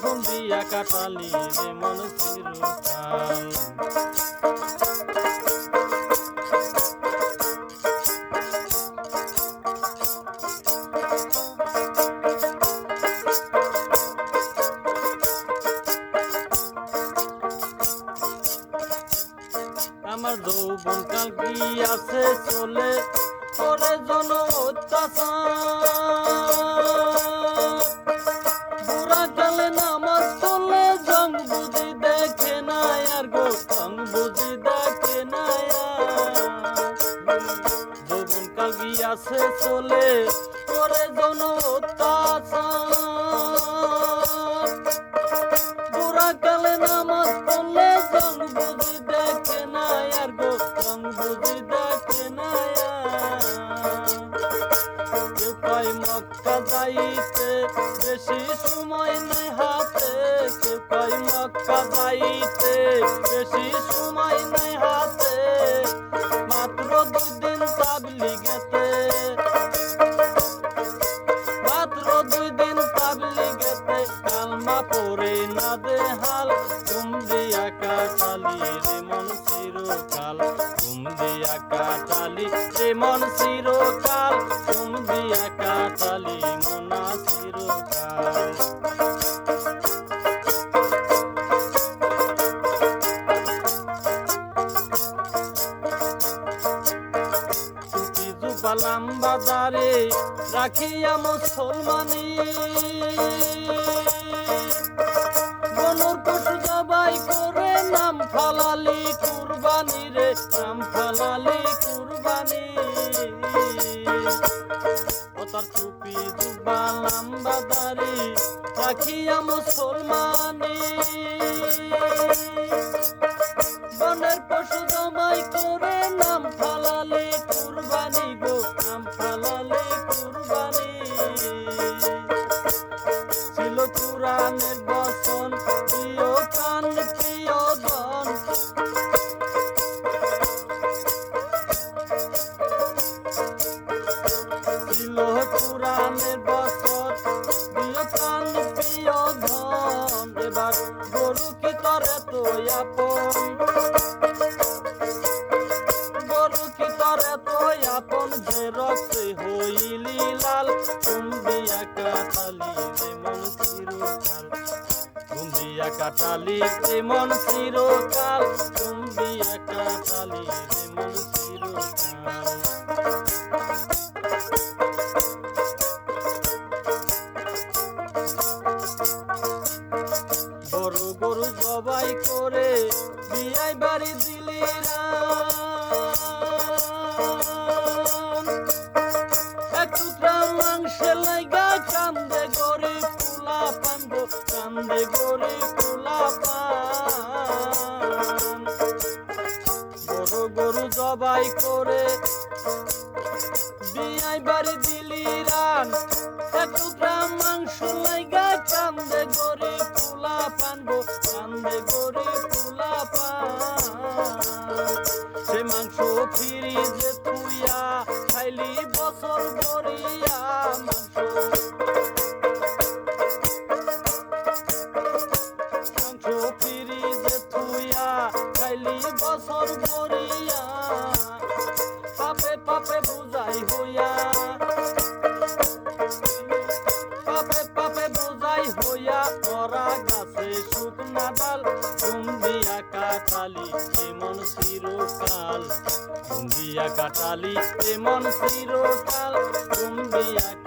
ঘুম দিয়া কাটালি এমন চিরকাল আমার যৌবন কাল কি আছে চলে করে জন অত্যাচার। বেশি সময় নেই হাতে, মাত্র দুই দিন তাবলিগেতে মাত্র দুই দিন তাবলিগেতে কালমা পড়ে না দে হাল, ঘুম দিয়া কাটালি রে মন চিরকাল। ঘুম দিয়া কাটালি রে মন চিরকাল। টুপি রাখি লাম্বা দারে রাখিয়া মুসলমানি। বনুর পশু জবাই করে নাম ফালালি কুরবানি রে নাম আপন রসে হইলি লাল কুম্বিয়া কাটালি যেমন চিরকাল। কুম্বিয়া কাটালি যেমন চিরকাল মাংসে লাইগা কান্দে গরে পোলা পান গো কান্দে গরে পোলা পান। গরু গরু জবাই করে, বিয়াই বাড়ি দিলি রান। বোঝাই হইয়া করা গাছে শুকনা ডাল। কুন্দিয়া কাটালি এমন চিরকাল। কুন্দিয়া কাটালি এমন চিরকাল। কুন্দিয়া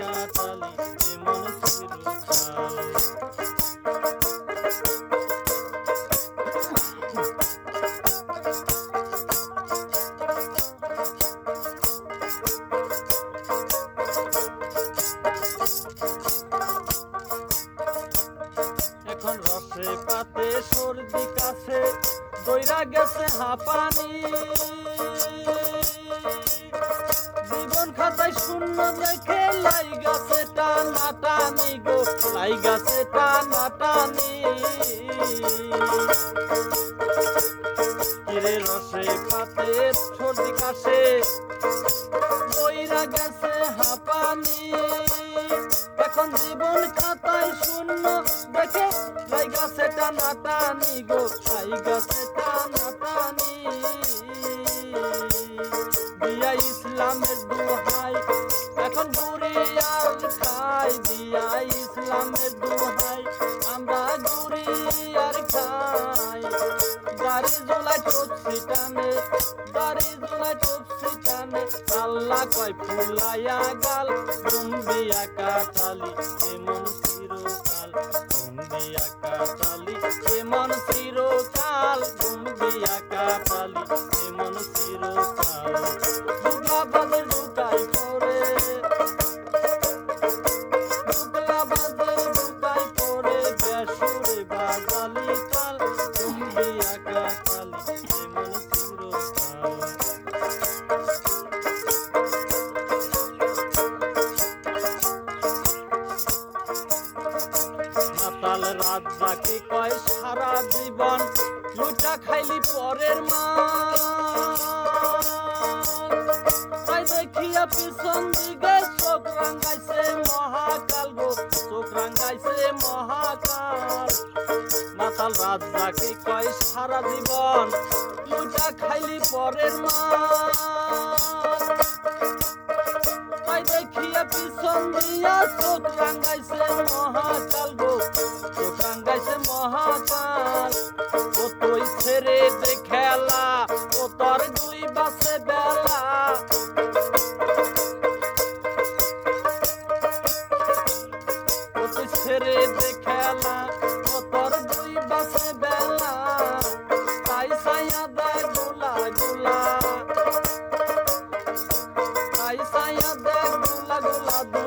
রসে পাতে, সর্দি কাছে দইরা গেছে হাঁপানি। জীবন খাতায় শূন্য দেখে লাই গাছে টানা টানি গো লাই গাছে টানা টানি রসে পাতে, সর্দি কাছে গাছে টানা টানি গো লাই গাছে টানা টানি দিয়া ইসলামের দুহাই, এখন বুড়ি আর খাই। দিয়া ইসলামের দুহাই, আমরা গুড়ি আর খাই। দাড়ি জোলাই টপসি টানে দাড়ি জোলাই টপসি টানে আল্লাহ কয়, ফুলাইয়া গাল দুম্বিয়া কাটালি এমন চিরকাল দুম্বিয়া কাটালি এমন চিরকাল দুম্বিয়া কাটালি এমন চিরকাল দুগলা পিছন দিকে চোখ রাঙ্গাইছে মহাকাল গো চোখ রাঙ্গাইছে মহাকাল। মাতাল রাজাকে কয় সারা জীবন লুটা খাইলি পরের মা তাই দেখিয়া পিছন দিয়া চোখ রাঙ্গাইছে মহাকাল। সাইয়া দেখ গোলা গোলা